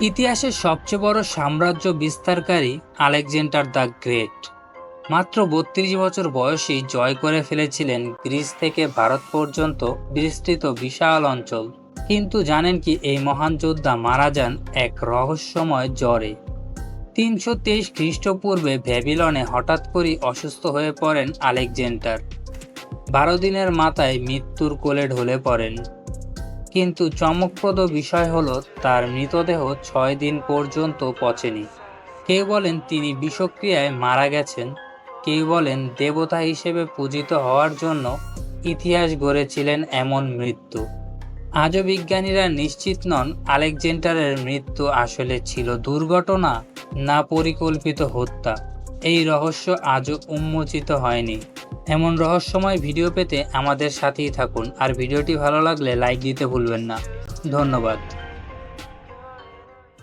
ইতিহাসের সবচেয়ে বড় সাম্রাজ্য বিস্তারকারী আলেকজান্ডার দ্য গ্রেট। মাত্র বত্রিশ বছর বয়সেই জয় করে ফেলেছিলেন গ্রিস থেকে ভারত পর্যন্ত বিস্তৃত বিশাল অঞ্চল। কিন্তু জানেন কি এই মহান যোদ্ধা মারা যান এক রহস্যময় জ্বরে। তিনশো তেইশ খ্রিস্টপূর্বে ভ্যাবিলনে হঠাৎ করেই অসুস্থ হয়ে পড়েন আলেকজেন্ডার। বারো দিনের মাথায় মৃত্যুর কোলে ঢলে পড়েন। কিন্তু চমকপ্রদ বিষয় হলো তার মৃতদেহ ছয় দিন পর্যন্ত পচেনি। কেউ বলেন তিনি বিষক্রিয়ায় মারা গেছেন, কেউ বলেন দেবতা হিসেবে পূজিত হওয়ার জন্য ইতিহাস গড়েছিলেন এমন মৃত্যু। আজও বিজ্ঞানীরা নিশ্চিত নন আলেকজান্ডারের মৃত্যু আসলে ছিল দুর্ঘটনা না পরিকল্পিত হত্যা। এই রহস্য আজও উন্মোচিত হয়নি। এমন রহস্যময় ভিডিও পেতে আমাদের সাথেই থাকুন। আর ভিডিওটি ভালো লাগলে লাইক দিতে ভুলবেন না। ধন্যবাদ।